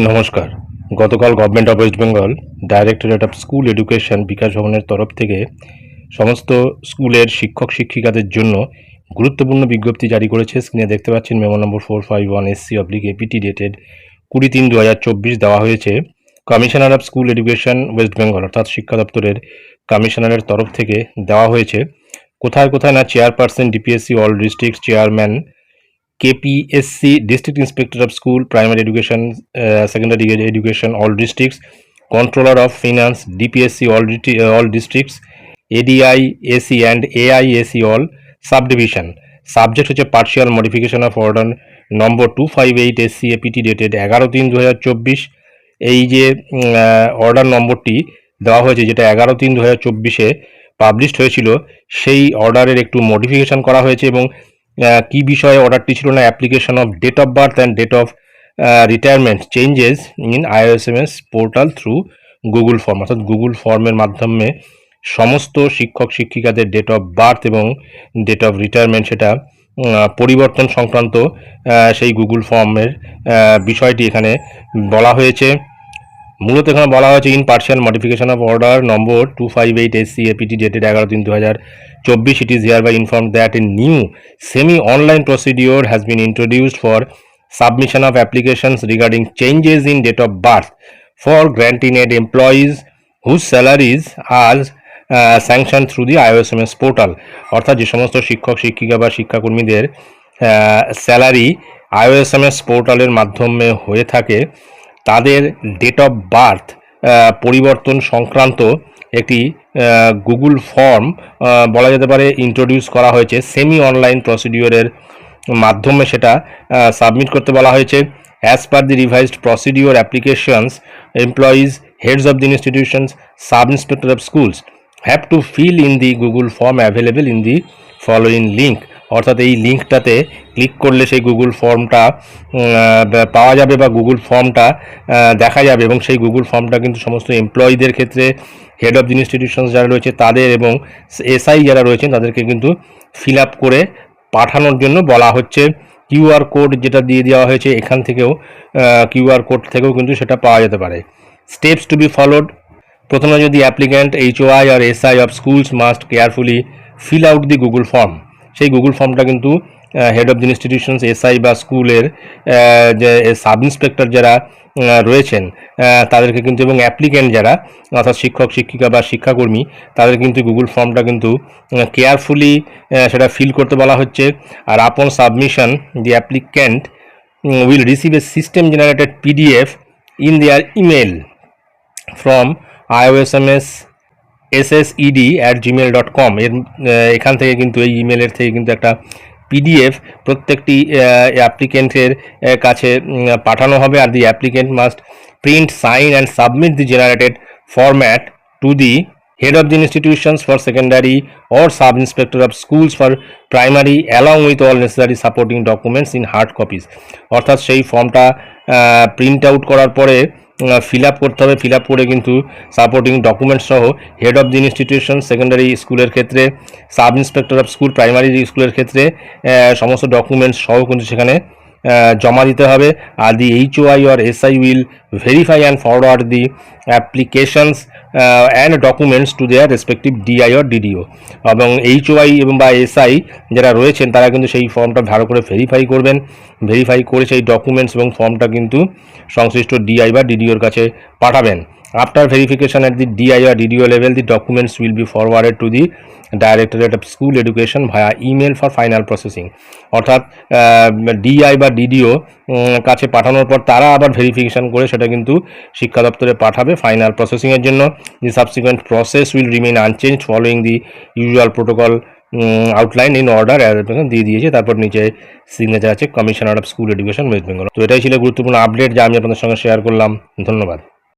নমস্কার। গতকাল government of West Bengal directorate of school education Bikash ভবনের তরফ থেকে সমস্ত স্কুলের শিক্ষক শিক্ষিকাদের জন্য গুরুত্বপূর্ণ বিজ্ঞপ্তি জারি করেছে। স্ক্রিনে দেখতে পাচ্ছেন memo number four five one SC oblique APT dated কুড়ি তিন দু হাজার চব্বিশ দেওয়া হয়েছে। Commissioner of school education West Bengal অর্থাৎ শিক্ষা দপ্তরের কমিশনারের তরফ থেকে দেওয়া হয়েছে। কোথায় কোথায় না chairperson DPSC all district chairman Inspector of School, Primary Education, uh, Secondary Education, all districts, Controller of Finance, DPSC, all, distri- uh, all districts, ADI, AC and AIAC all subdivision. Subject হচ্ছে partial modification of order number two five eight S C APT dated এগারো তিন দু হাজার চব্বিশ এই যে order নম্বরটি দেওয়া হয়েছে যেটা এগারো তিন দু হাজার চব্বিশে পাবলিশড হয়েছিল সেই অর্ডারের একটু মডিফিকেশন করা হয়েছে এবং কি বিষয়ে অর্ডারটি ছিল না application of date of birth and date of retirement changes in IOSMS portal through Google form অর্থাৎ গুগল ফর্মের মাধ্যমে সমস্ত শিক্ষক শিক্ষিকাদের ডেট অফ বার্থ এবং ডেট অফ রিটায়ারমেন্ট সেটা পরিবর্তন সংক্রান্ত সেই গুগল ফর্মের বিষয়টি এখানে বলা হয়েছে। মূলত এখানে বলা হয়েছে in partial modification of order number two five eight S C APT dated এগারো তিন দু হাজার চব্বিশ. It is hereby inform that a new semi online procedure has been introduced for applications regarding changes in date of birth for granting aid employees whose salaries are uh, sanctioned through the IOSMS portal. অর্থাৎ যে সমস্ত শিক্ষক শিক্ষিকা বা শিক্ষাকর্মীদের salary IOSMS পোর্টালের মাধ্যমে হয়ে থাকে তাদের ডেট অফ বার্থ পরিবর্তন সংক্রান্ত একটি গুগল ফর্ম বলা যেতে পারে ইন্ট্রোডিউস করা হয়েছে। সেমি অনলাইন প্রসিডিওরের মাধ্যমে সেটা সাবমিট করতে বলা হয়েছে। As per the revised procedure applications employees heads of the institutions sub inspector of schools have to fill in the Google form available in the following link অর্থাৎ এই লিঙ্কটাতে click করলে সেই Google ফর্মটা পাওয়া যাবে বা গুগল ফর্মটা দেখা যাবে এবং সেই গুগল ফর্মটা কিন্তু সমস্ত এমপ্লয়ীদের ক্ষেত্রে হেড অফ ইনস্টিটিউশনস যারা রয়েছে তাদের এবং এসআই যারা রয়েছেন তাদেরকে কিন্তু ফিল আপ করে পাঠানোর জন্য বলা হচ্ছে। কিউআর কোড যেটা দিয়ে দেওয়া হয়েছে এখান থেকেও কিউআর কোড থেকেও কিন্তু সেটা পাওয়া যেতে পারে। স্টেপস টু বি ফলোড প্রথমে যদি applicant HOI R SI of schools must carefully fill out the Google form সেই গুগল ফর্মটা কিন্তু head of the institutions SI বা স্কুলের যে সাব ইন্সপেক্টর যারা রয়েছেন তাদেরকে কিন্তু এবং অ্যাপ্লিক্যান্ট যারা, অর্থাৎ শিক্ষক, শিক্ষিকা বা শিক্ষাকর্মী, তাদের কিন্তু গুগল ফর্মটা কিন্তু কেয়ারফুলি সেটা ফিল করতে বলা হচ্ছে। আর upon submission the applicant will receive a system generated PDF in their email from IOSMS SSED at Gmail dot com এর এখান থেকে কিন্তু, এই ইমেলের থেকে কিন্তু একটা পিডিএফ প্রত্যেকটি অ্যাপ্লিকেন্টের কাছে পাঠানো হবে। আর the applicant must print sign and submit the generated format to the head of the institutions for secondary or sub inspector of schools for primary, along with all necessary supporting documents in hard copies. অর্থাৎ সেই ফর্মটা print out করার পরে fill up করতে হবে। Feel up করে কিন্তু supporting documents সহ head of the institution secondary স্কুলের ক্ষেত্রে sub inspector of school primary স্কুলের ক্ষেত্রে সমস্ত ডকুমেন্টস সহ কিন্তু সেখানে জমা দিতে হবে। আর the H OI or SI will verify and forward the applications and documents to their respective DI or DDO এবং এইচ ওআই এবং বা এসআই যারা রয়েছেন, তারা কিন্তু সেই ফর্মটা ভালো করে ভেরিফাই করবেন। ভেরিফাই করে সেই ডকুমেন্টস এবং ফর্মটা কিন্তু সংশ্লিষ্ট ডিআই বা ডিডিওর কাছে পাঠাবেন। After verification at the DI or DDO level, the documents will be forwarded to the Directorate of School Education via email for final processing. অর্থাৎ ডিআই বা ডিডিও কাছে পাঠানোর পর তারা আবার ভেরিফিকেশন করে সেটা কিন্তু শিক্ষা দপ্তরে পাঠাবে ফাইনাল প্রসেসিংয়ের জন্য। The subsequent process will remain unchange following the usual protocol outline in order দিয়ে দিয়েছে। তারপর নিচে সিগনেচার আছে commissioner of school education West Bengal তো এটাই ছিল গুরুত্বপূর্ণ আপডেট যা আমি আপনাদের সঙ্গে শেয়ার করলাম। ধন্যবাদ।